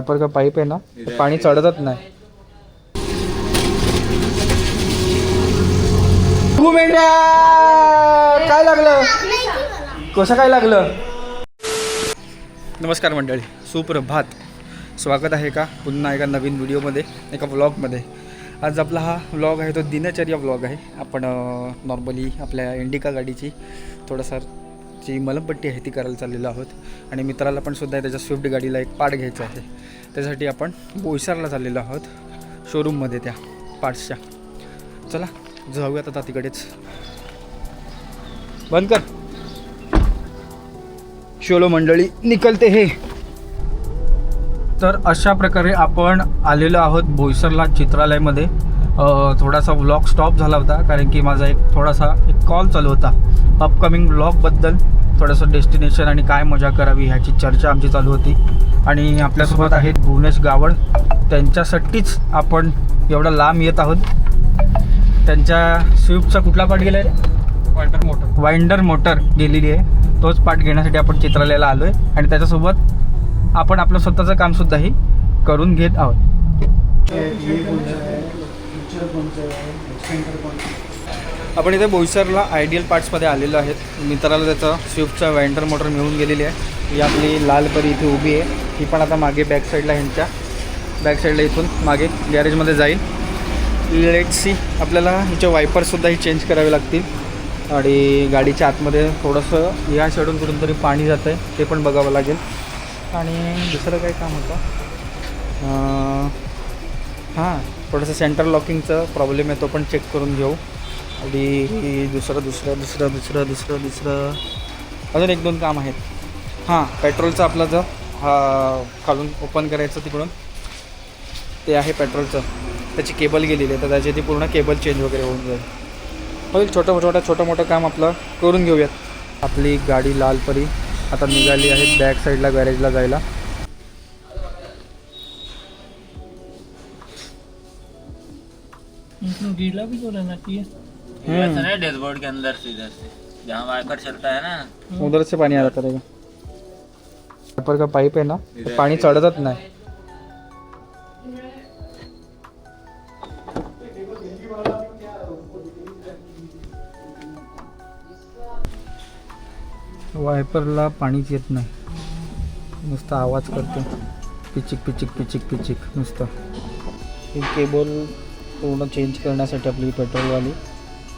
पर का पाईप आहे ना पाणी चढतच नाही। तू मेंढ्या काय लागलं? कसं काय लागलं? नमस्कार मंडळी सुप्रभात. स्वागत आहे का पुन्हा एका नवीन व्हिडिओमध्ये एका व्लॉगमध्ये आज आपला हा व्लॉग आहे तो दिनचर्या व्लॉग आहे. आपण नॉर्मली आपल्या इंडिका गाडीची थोडासा जी मलमपट्टी आहे ती करायला चाललेलो आहोत. आणि मित्राला पण सुद्धा त्याच्या स्विफ्ट गाडीला एक पार्ट घ्यायचं आहे. त्यासाठी आपण बोईसरला चाललेलो आहोत. शोरूममध्ये त्या पार्ट्सच्या. चला जाऊयात आता तिकडेच. बंद कर. शोलो मंडळी निकलते हे. तर अशा प्रकारे आपण आलेलो आहोत बोईसरला चित्रालयमध्ये. थोडासा व्लॉग स्टॉप झाला होता कारण की माझा एक थोडासा एक कॉल चालू होता. अपकमिंग व्लॉगबद्दल थोडंसं डेस्टिनेशन आणि काय मजा करावी ह्याची चर्चा आमची चालू होती. आणि आपल्यासोबत आहेत भुवनेश गावड. त्यांच्यासाठीच आपण एवढं लांब येत आहोत. त्यांच्या स्विफ्टचा कुठला पार्ट गेला रे वाटर मोटर वाइंडर मोटर गेलेली आहे. तोच पार्ट घेण्यासाठी आपण चित्रालयाला आलो आहे आणि त्याच्यासोबत आपण आपलं स्वतःचं कामसुद्धाही करून घेत आहोत. आपण इथे बोईसरला आयडियल पार्ट्समध्ये आलेलो आहेत. मित्राला त्याचं स्विफ्टचा वेंटर मोटर मिळून गेलेली आहे. ही आपली लाल परी इथे उभी आहे. ही पण आता मागे बॅक साईडला ह्यांच्या बॅक साईडला इथून मागे गॅरेजमध्ये जाईल. लेट सी आपल्याला हिचे वायपरसुद्धा ही चेंज करावे लागतील. आणि गाडीच्या आतमध्ये थोडंसं या शेडून कुठून तरी पाणी जातं आहे ते पण बघावं लागेल. आणि दुसरं काय काम होतं? हां. थोडंसं सेंटर लॉकिंगचं प्रॉब्लेम आहे तो पण चेक करून घेऊ. आणि दुसरं दुसरं दुसरं दुसरं दुसरं दुसरं. अजून एक दोन काम आहेत. हां पेट्रोलचं आपलं जर हा खालून ओपन करायचं तिकडून. ते आहे पेट्रोलचं त्याची केबल गेलेली आहे तर त्याची ती पूर्ण केबल चेंज वगैरे होऊन जाईल. होईल छोटं छोटं छोटं मोठं काम आपलं करून घेऊयात. आपली गाडी लाल परी. आता निघाली आहे बॅक साईडला गॅरेजला जायला. गीला भी तो रहना चाहिए। हम्म। ऐसा नहीं डैशबोर्ड के अंदर से इधर से जहाँ वाइपर चलता है ना। उधर से पाणी आलं तर पेपर का पाईप आहे ना ते पाणी चढतच नाही। वायपरला पाणीच येत नाही। नुसतं आवाज करते। पिचिक पिचिक पिचिक पिचिक नुसतं। ही केबल पूर्ण चेंज करण्यासाठी आपली पेट्रोलवाली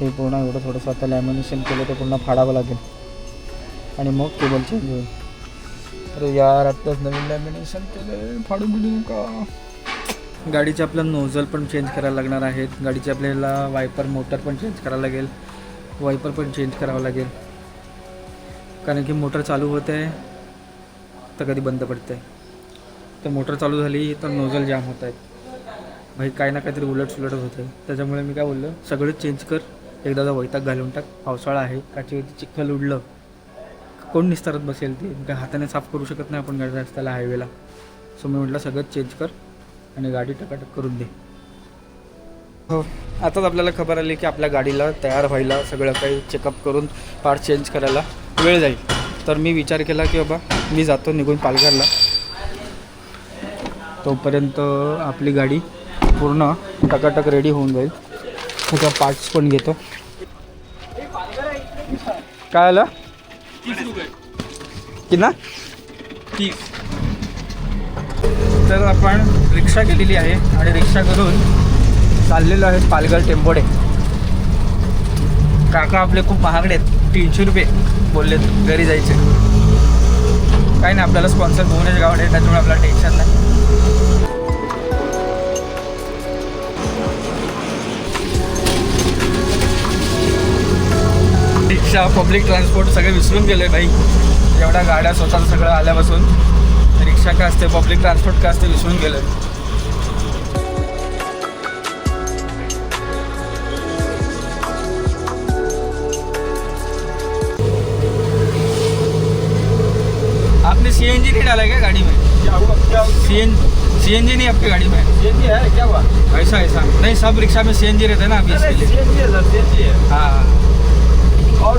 हे पूर्ण एवढं थोडंसं आता लॅमिनेशन केलं ते पूर्ण फाडावं लागेल. आणि मग केबल चेंज होईल. अरे यार आत्ताच नवीन लॅमिनेशन केलं फाडून बिडू का? गाडीचे आपलं नोझल पण चेंज करायला लागणार आहेत. गाडीचे आपल्याला वायपर मोटर पण चेंज करावं लागेल. वायपर पण चेंज करावं लागेल. कारण की मोटर चालू होते तर कधी बंद पडते तर मोटर चालू झाली तर नोझल जाम होत आहेत. भाई काही ना काहीतरी उलट सुलटच होतं त्याच्यामुळे मी काय बोललो सगळंच चेंज कर. एकदाचा वैताग घालून टाक. पावसाळा आहे काचेवरती चिखल उडलं. कोण निस्तारत बसेल ते? काय हाताने साफ करू शकत नाही आपण गाडी रस्त्याला हायवेला सो मी म्हटलं सगळंच चेंज कर आणि गाडी टकाटक करून दे. हो. आताच आपल्याला खबर आली की आपल्या गाडीला तयार व्हायला सगळं काही चेकअप करून पार्ट चेंज करायला वेळ जाईल. तर मी विचार केला की बाबा मी जातो निघून पालघरला. तोपर्यंत आपली गाडी पूर्ण टकाटक रेडी होऊन जाईल. त्याचा पार्ट्स पण घेतो. काय आलं? की ना तीस. तर आपण रिक्षा केलेली आहे आणि रिक्षा करून चाललेलो आहे पालघर टेम्पोडे. काका आपले खूप महागडे आहेत. तीनशे रुपये बोललेत घरी जायचे. काही नाही आपल्याला स्पॉन्सर भुवनेश गावडे त्याच्यामुळे आपल्याला टेन्शन नाही. रिक्षा पब्लिक ट्रान्सपोर्ट सगळे विसरून गेले भाई. एवढ्या गाड्या स्वतः सगळं आल्यापासून. रिक्षा काय असते पब्लिक ट्रान्सपोर्ट काय असते विसरून गेलं. आपने सी एन जी नहीं डाला क्या गाड़ी में? C N C N G नहीं आपकी गाड़ी में? सीएनजी है? क्या हुआ? ऐसा ऐसा। नहीं सब रिक्शा में सी एन जी रहते हैं ना अभी हाँ। और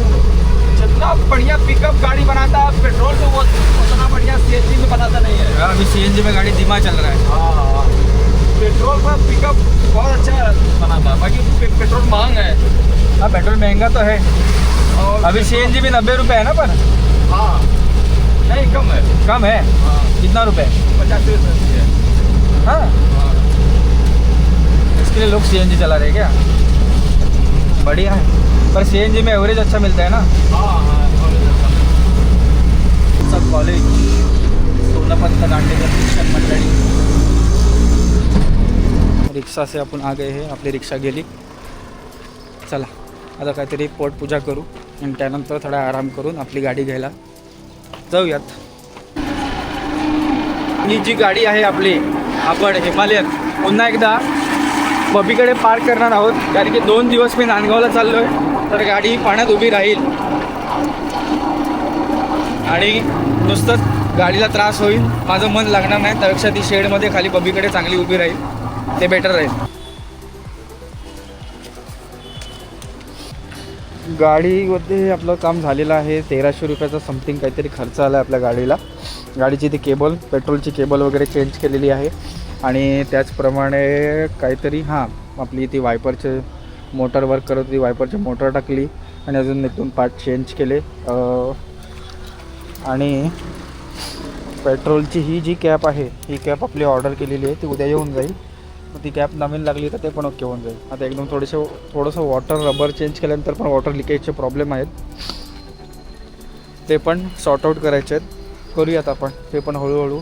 जितना बढ़िया पिकअप गाड़ी बनाता है पेट्रोल तो वो उतना बढ़िया सी एन जी में बनाता नहीं है। अभी सी एन जी में गाड़ी धीमा चल रहा है। हाँ पेट्रोल का पिकअप बहुत अच्छा बनाता है। बाकी पेट्रोल महँगा है। हाँ पेट्रोल महँगा तो है। और अभी सी एन जी भी नब्बे रुपये है ना पर? हाँ। नहीं कम है। कम है? हाँ। कितना रुपये पचास रुपये है। हाँ। हाँ। इसके लिए लोग सी एन जी चला रहे क्या? बढ़िया है। पर सी एन जी में एवरेज अच्छा मिलता है ना? हाँ हाँ सब कॉलेज सोनापंत दांडेकर शिक्षण मंडळी रिक्षा से आपण आ गए हे आपली रिक्षा गेली चला आता काहीतरी पोटपूजा करू आणि त्यानंतर थोडा आराम करून आपली गाडी घ्यायला जाऊयात. ही जी गाडी आहे आपली आपण हिमालयन पुन्हा एकदा बबीकडे पार्क करणार आहोत. कारण की दोन दिवस मी नांदगावला चाललो आहे तर गाडी पाण्यात उभी राहील. आणि नुसतंच गाडीला त्रास होईल. माझं मन लागणार नाही. त्यापेक्षा ती शेडमध्ये खाली बबीकडे चांगली उभी राहील. ते बेटर राहील. गाडीमध्ये आपलं काम झालेलं आहे. तेराशे रुपयाचा समथिंग काहीतरी खर्च आला आहे आपल्या गाडीला. गाडीची ती केबल पेट्रोलची केबल वगैरे चेंज केलेली आहे. आणि त्याचप्रमाणे काहीतरी हां आपली ती वायपरचे मोटर वर्क करत होती वायपरची मोटर टाकली आणि अजून इथून पार्ट चेंज केले. आणि पेट्रोलची ही जी कॅप आहे ही कॅप आपली ऑर्डर केलेली आहे ती उद्या येऊन जाईल. ती कॅप नवीन लागली तर ते पण ओके होऊन जाईल. आता एकदम थोडेसे थोडंसं वॉटर रबर चेंज केल्यानंतर पण वॉटर लिकेजचे प्रॉब्लेम आहेत. ते पण सॉर्ट आउट करायचे आहेत. करूयात आपण ते पण हळूहळू.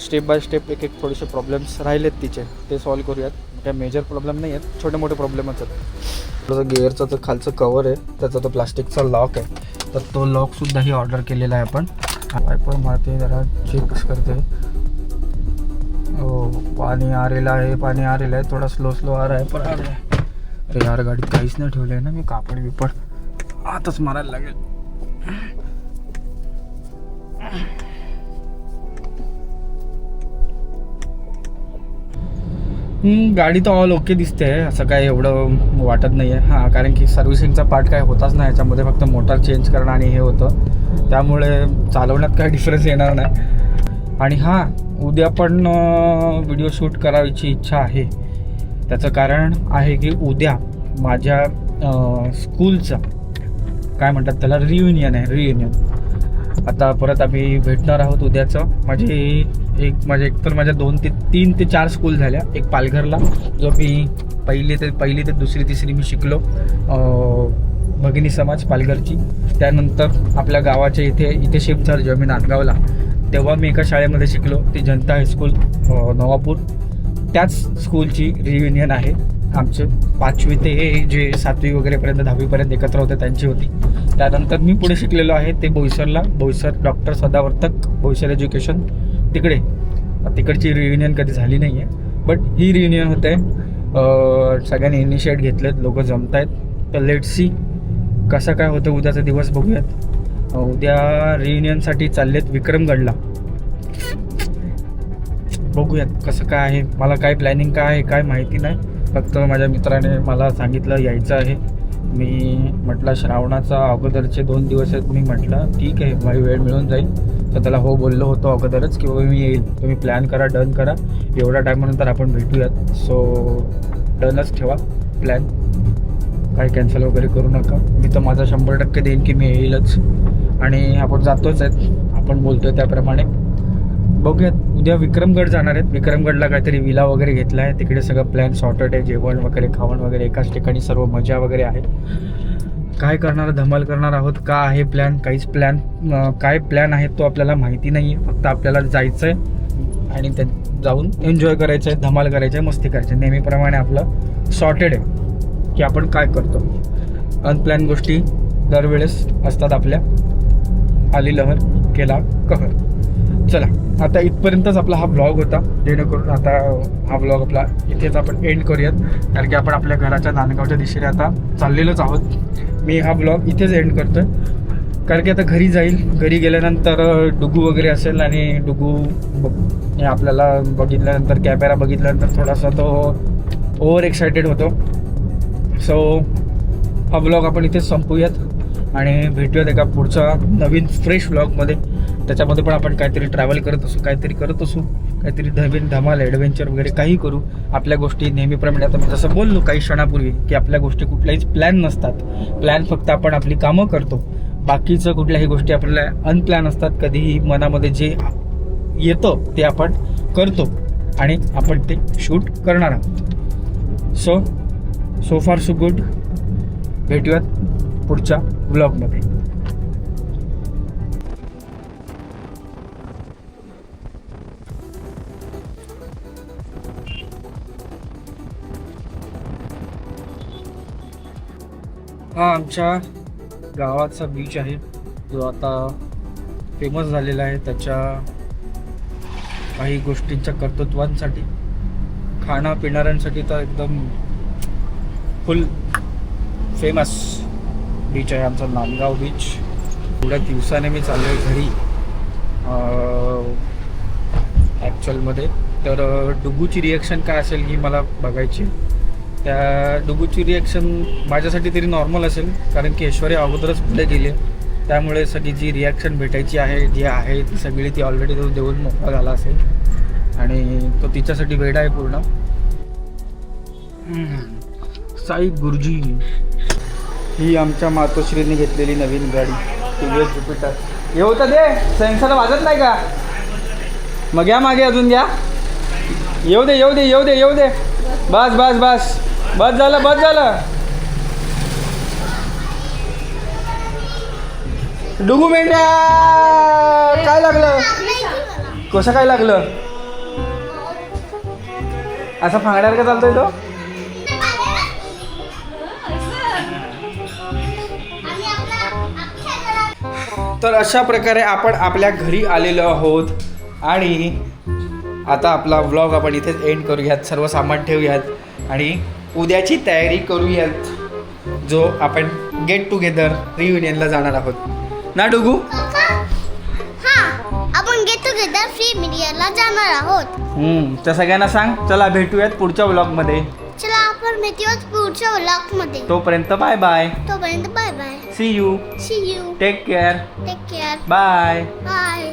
स्टेप बाय स्टेप एक एक थोडेसे प्रॉब्लेम्स राहिलेत तिचे. ते सॉल्व करूयात. काय मेजर प्रॉब्लेम नाही आहेत छोटे मोठे प्रॉब्लेमच आहेत. थोडंसं गिअरचं जो खालचं कवर आहे. त्याचा तो प्लास्टिकचा लॉक आहे. तर तो लॉकसुद्धाही ऑर्डर केलेला आहे आपण. वायपर मारते जरा चेक करते. हो पाणी आलेलं आहे पाणी आलेलं आहे. थोडा स्लो स्लो आ रहा है पण आ रहा है अरे यार गाडीत काहीच नाही ठेवलं आहे ना मी. कापड बिपड आताच मारायला लागेल. गाडी तर ऑल ओके दिसते. असं काही एवढं वाटत नाही आहे हां कारण की सर्व्हिसिंगचा पार्ट काय होताच नाही. याच्यामध्ये फक्त मोटार चेंज करणं आणि हे होतं. त्यामुळे चालवण्यात काही डिफरन्स येणार नाही. आणि हां उद्या पण व्हिडिओ शूट करायची इच्छा आहे. त्याचं कारण आहे की उद्या माझ्या स्कूलचं काय म्हणतात त्याला रियुनियन आहे रियुनियन आता परत आम्ही भेटणार आहोत उद्याचं. माझी एक माझ्या एकतर माझ्या दोन ते तीन ते चार स्कूल झाल्या एक पालघरला जो मी पहिली ते पहिली ते दुसरी तिसरी मी शिकलो भगिनी समाज पालघरची. त्यानंतर आपल्या गावाच्या इथे इथे शिफ्ट झालं जेव्हा मी नांदगावला तेव्हा मी एका शाळेमध्ये शिकलो ती जनता हायस्कूल नवापूर. त्याच स्कूलची रियुनियन आहे. आमचे पाचवी ते जे सातवी वगैरेपर्यंत दहावीपर्यंत एकत्र होते त्यांची होती. त्यानंतर मी पुढे शिकलेलो आहे ते बोईसरला. बोईसर डॉक्टर सदावर्तक बोईसर एज्युकेशन तिकडे. तिकडची रियुनियन कधी झाली नाही आहे बट ही रियुनियन होते सगळ्यांनी इनिशिएट घेतलेत लोक जमत आहेत तर लेट सी कसं काय होतं उद्याचा दिवस बघूयात. उद्या रियुनियनसाठी चाललेत विक्रमगडला. बघूयात कसं काय आहे. मला काय प्लॅनिंग काय आहे काय माहिती नाही. फक्त माझ्या मित्राने मला सांगितलं यायचं आहे. मी म्हटलं श्रावणाचा अगोदरचे दोन दिवस आहेत मी म्हटलं ठीक आहे मला वेळ मिळून जाईल. तर त्याला हो बोललो होतो अगोदरच की मी येईल तुम्ही प्लॅन करा डन करा. एवढ्या टायमानंतर आपण भेटूयात. सो डनच ठेवा प्लॅन काही कॅन्सल वगैरे करू नका. मी तर माझा शंभर टक्के देईन की मी येईलच. आणि आपण जातोच आहेत. आपण बोलतोय त्याप्रमाणे. बघूयात उद्या विक्रमगड जाणार आहेत. विक्रमगडला काहीतरी विला वगैरे घेतला आहे तिकडे सगळं प्लॅन सॉर्टेड आहे. जेवण वगैरे खावण वगैरे एकाच ठिकाणी सर्व मजा वगैरे आहे. काय करणार धमाल करणार आहोत का आहे प्लॅन काहीच प्लॅन काय प्लॅन आहे तो आपल्याला माहिती नाही आहे फक्त आपल्याला जायचं आहे आणि ते जाऊन एन्जॉय करायचं आहे धमाल करायचं आहे मस्ती करायची आहे नेहमीप्रमाणे आपलं सॉर्टेड आहे. की आपण काय करतो. अनप्लॅन गोष्टी दरवेळेस असतात आपल्या. आली लहर केला कहर. चला आता इथपर्यंतच आपला हा ब्लॉग होता. जेणेकरून आता हा ब्लॉग आपला इथेच आपण एंड करूयात. कारण की आपण आपल्या घराच्या नांदगावच्या दिशेने आता चाललेलोच आहोत. मी हा ब्लॉग इथेच एंड करतोय. कारण की आता घरी जाईल. घरी गेल्यानंतर डुगू वगैरे असेल आणि डुगू हे आपल्याला बघितल्यानंतर कॅमेरा बघितल्यानंतर थोडासा तो ओव्हर एक्सायटेड होतो. सो हा ब्लॉग आपण इथेच संपूयात. आणि भेटूयात एका पुढच्या नवीन फ्रेश ब्लॉगमध्ये त्याच्यामध्ये पण आपण काहीतरी ट्रॅव्हल करत असू काहीतरी करत असू काहीतरी नवीन धमाल ॲडव्हेंचर वगैरे काही करू आपल्या गोष्टी नेहमीप्रमाणे आता मी जसं बोललो काही क्षणापूर्वी की आपल्या गोष्टी कुठल्याहीच प्लॅन नसतात. प्लॅन फक्त आपण आपली कामं करतो. बाकीचं कुठल्याही गोष्टी आपल्याला अनप्लॅन असतात कधीही मनामध्ये जे येतं ते आपण करतो आणि आपण ते शूट करणार आहोत. So so far so good भेटूयात पुढच्या ब्लॉगमध्ये हा आमच्या गावाचा बीच आहे. जो आता फेमस झालेला आहे त्याच्या काही गोष्टींच्या कर्तृत्वांसाठी खाणं पिणाऱ्यांसाठी तर एकदम फुल फेमस बीच आहे आमचा नांदगाव बीच थोड्या दिवसाने मी चाललो आहे घरी ॲक्च्युअलमध्ये तर डुगूची रिॲक्शन काय असेल ही मला बघायची त्या डुगूची रिॲक्शन माझ्यासाठी तरी नॉर्मल असेल कारण की ऐश्वर्या अगोदरच पुढे गेली. त्यामुळे सगळी जी रिॲक्शन भेटायची आहे जी आहे ती सगळी ती ऑलरेडी तो देऊन मोकळा झाला असेल. आणि तो तिच्यासाठी वेडा आहे पूर्ण. साई गुरुजी. ही आमच्या मातोश्रीने घेतलेली नवीन गाडी. टी व्ही एस ज्युपिटर हे होतं दे. सेन्सर वाजत नाही का? मग या मागे अजून घ्या येऊ दे येऊ दे येऊ दे येऊ दे. बस बस बस. बस झालं बस झालं. डुगू मेंढ्या काय लागलं? कसं काय लागलं? असं फांगड्यावर का चालतोय तो? तर अशा प्रकारे आपण आपल्या घरी आलेलो आहोत आणि आता आपला व्लॉग आपण इथेच एंड करूयात सर्व सामान ठेवूयात. आणि उद्याची तयारी करूयात जो आपण गेट टुगेदर रियुनियनला जाणार आहोत. ना डुगू? हा आपण गेट टुगेदर मीडियाला जाणार आहोत. हम्म, तर सगळ्यांना सांग. चला भेटूयात पुढच्या व्लॉगमध्ये चला आपण भेटूयात पुढच्या व्लॉगमध्ये तोपर्यंत बाय बाय तोपर्यंत bye bye see you see you take care take care bye bye